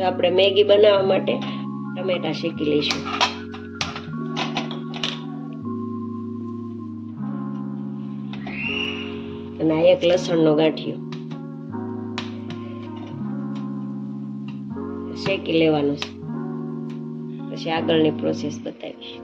જો આપણે મેગી બનાવવા માટે ટમેટા શેકી લઈશું. અને આ એક લસણનો ગાંઠિયો. શેકી લેવાનું છે. પછી આગળની પ્રોસેસ બતાવીશ.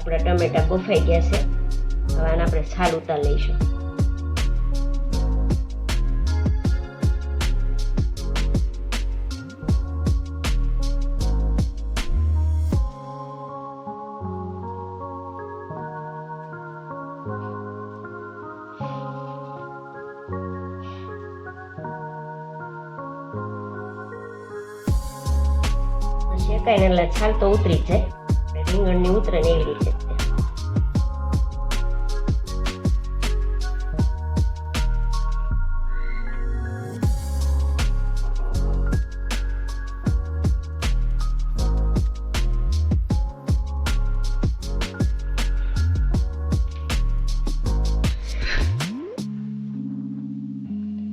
આપણા ટમેટા બફાઈ ગયા છે. હવે આને આપણે છાલ ઉતાર લઈશું. શેકાઈને એટલે છાલ તો ઉતરી જાય. રીંગણની ઉતરે ને એવી રીતે.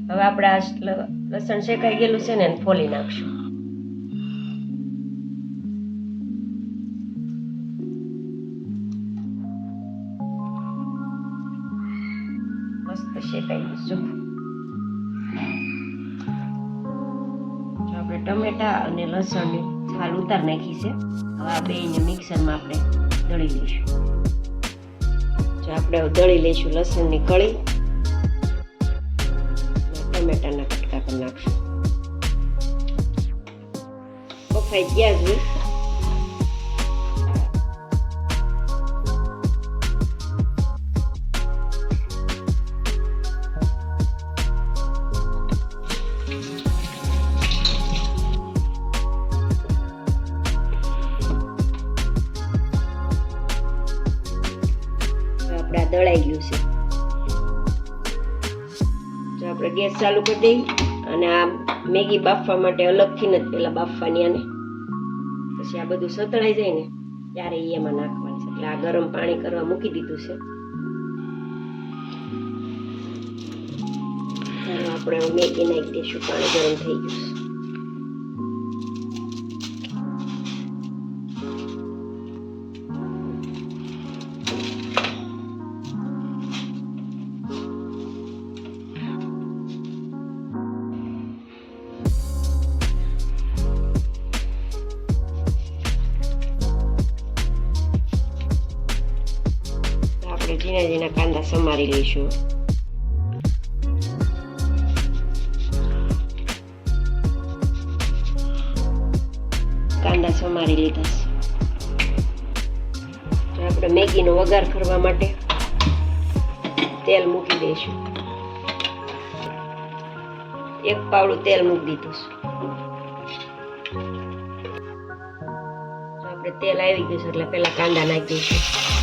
હવે આપણે આ લસણ શેકાઈ ગયેલું છે ને ફોલી નાખશું. મસ્ત શેકાઈ જો આપણે ટમેટા અને લસણની છાલ ઉતાર નાખી છે હવે આ બેને મિક્સરમાં આપણે દળી લઈશું જો આપણે દળી લઈશું લસણની કળી ટમેટાના કટકા કરી નાખશું બફાઈ ગયા જ આપણે આ દળાઈ ગયું છે. જો આપણે ગેસ ચાલુ કરી દઈએ અને આ મેગી બાફવા માટે અલગથી નથી, પેલા બાફવાની આને. પછી આ બધું સતળાઈ જાય ને, ત્યારે એમાં નાખવાનું છે. એટલે આ ગરમ પાણી કરવા મૂકી દીધું છે. આપણે મેગી નાખી દઈશું, પાણી ગરમ થઈ ગયું છે. ઝીણા ઝીણા કાંદા સમારી લઈશું કાંદા સમારી લીધા આપણે મેગીનો વઘાર કરવા માટે તેલ મૂકી દઈશું. એક પાવડું તેલ મૂકી દીધું આપણે તેલ આવી ગયું છે, એટલે પેલા કાંદા નાખી દઈશું.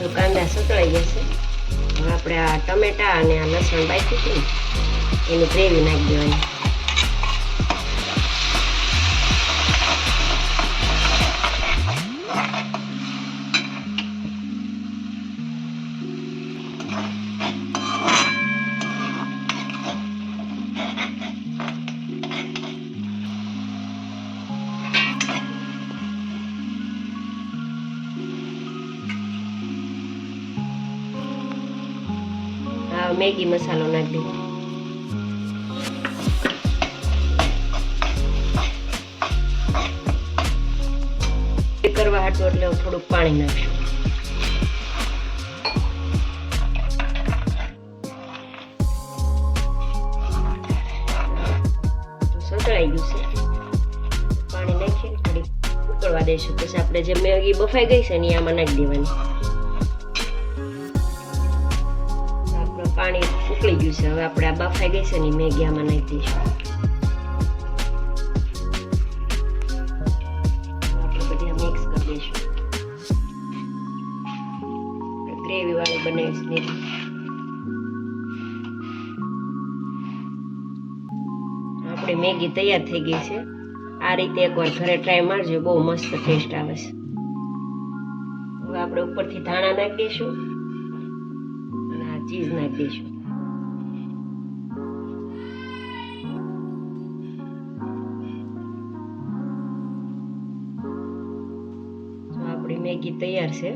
જો કાંદા સતળાઈ જશે હવે આપણે આ ટમેટા અને આ લસણ બાકી હતું એની ગ્રેવી નાખી દેવાની. હા મેગી મસાલો નાખી દઈએ કરવા હાટું એટલે હું થોડુંક પાણી નાખશું સતળાઈ ગયું છે. પાણી નાખીને થોડીક ઉકળવા દઈશું. પછી આપણે જે મેગી બફાઈ ગઈ છે ને આમાં નાખી દેવાની. પાણી ઉકળી ગયું છે. હવે આપણે આ બફાઈ ગઈ છે ને મેગી આમાં નાખી દઈશું. ગ્રેવી વાળી બનાવીશું આપણે મેગી તૈયાર થઈ ગઈ છે. આ રીતે એકવાર ઘરે ટ્રાય મારજો, બહુ મસ્ત ટેસ્ટ આવે છે. હવે આપણે ઉપરથી ધાણા નાખીશું આ ચીઝ નાખી દઈશું આપણી મેગી તૈયાર છે.